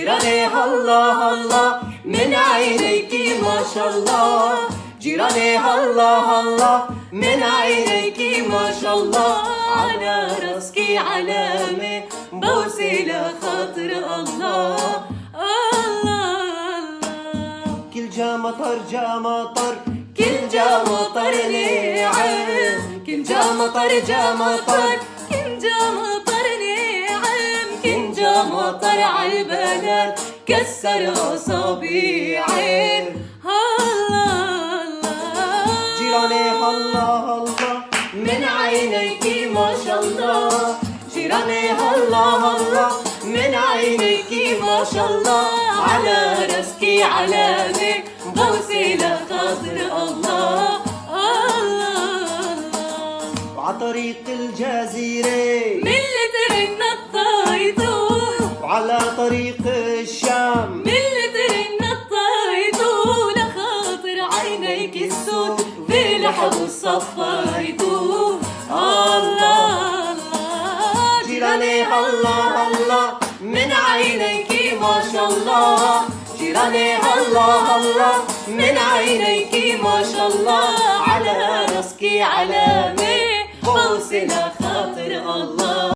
جيراني الله الله من عينيك ما شاء الله جيراني الله الله من عينيك ما شاء الله على راسك علامة بوسي لخاطر الله الله. الله كل جا مطر جا مطر. كل جا مطر نعم. كل جا مطر جا مطر. مطر عالبلد كسر اصابيعين الله الله جيراني الله الله من عينيك ما شاء الله. جيراني الله الله من عينيك ما شاء الله. على راسك علامة بوسي لخاطر الله. الله الله وعطريق الجزيرة. وعلى طريق الشام. من اللي ترن الطايتو لخاطر عينيك السود. في لحظة صفيتو الله الله. جيراني الله الله. من عينيك ما شاء الله. جيراني الله الله. من عينيك ما شاء الله. على راسك علامة بوسي لخاطر